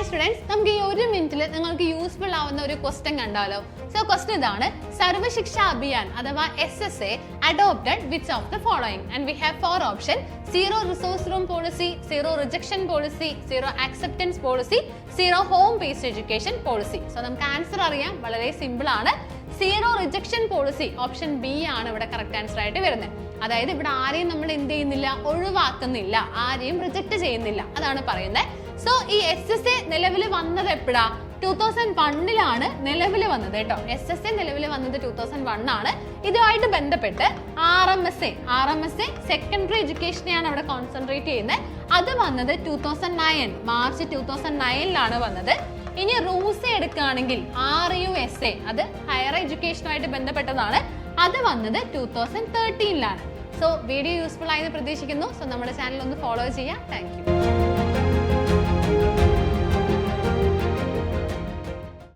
Hi students നമുക്ക് ഈ ഒരു മിനിറ്റിൽ നിങ്ങൾക്ക് യൂസ്ഫുൾ ആവുന്ന ഒരു ക്വസ്റ്റ്യൻ കണ്ടാലോ? സോ ക്വസ്റ്റ്യൻ ഇതാണ്. സർവശിക്ഷ അഭിയാൻ അഥവാ S S A adopted which of the following and we have four option zero resource room policy zero rejection policy zero acceptance policy zero home based education policy so നമുക്ക് answer അറിയാം. വളരെ simple ആണ്. Zero rejection policy option B ആണ് ഇവിടെ correct answer ആയിട്ട് വരുന്നത്. അതായത് ഇവിടെ ആരെയും നമ്മൾ എന്ത് ചെയ്യുന്നില്ല ഒഴിവാക്കുന്നില്ല ആരെയും റിജക്ട് ചെയ്യുന്നില്ല. അതാണ് പറയുന്നത്. സോ ഈ എസ് എസ് എ നിലവിൽ വന്നത് എപ്പോഴാ? ടൂ തൗസൻഡ് വണ്ണിലാണ് നിലവിൽ വന്നത് കേട്ടോ. എസ് എസ് എ നിലവിൽ വന്നത് ടൂ തൗസൻഡ് വൺ ആണ്. ഇതുമായിട്ട് ബന്ധപ്പെട്ട് R M S A R M S A secondary എഡ്യൂക്കേഷനെയാണ് അവിടെ കോൺസെൻട്രേറ്റ് ചെയ്യുന്നത്. അത് വന്നത് two thousand nine March two thousand നയനിലാണ് വന്നത്. ഇനി റൂസ് എടുക്കുകയാണെങ്കിൽ ആർ യു എസ് എ അത് ഹയർ എഡ്യൂക്കേഷനുമായിട്ട് ബന്ധപ്പെട്ടതാണ്. അത് വന്നത് ടൂ തൗസൻഡ് തേർട്ടീനിലാണ് സോ വീഡിയോ യൂസ്ഫുൾ ആയെന്ന് പ്രതീക്ഷിക്കുന്നു. സോ നമ്മുടെ ചാനൽ ഒന്ന് ഫോളോ ചെയ്യാം. Thank you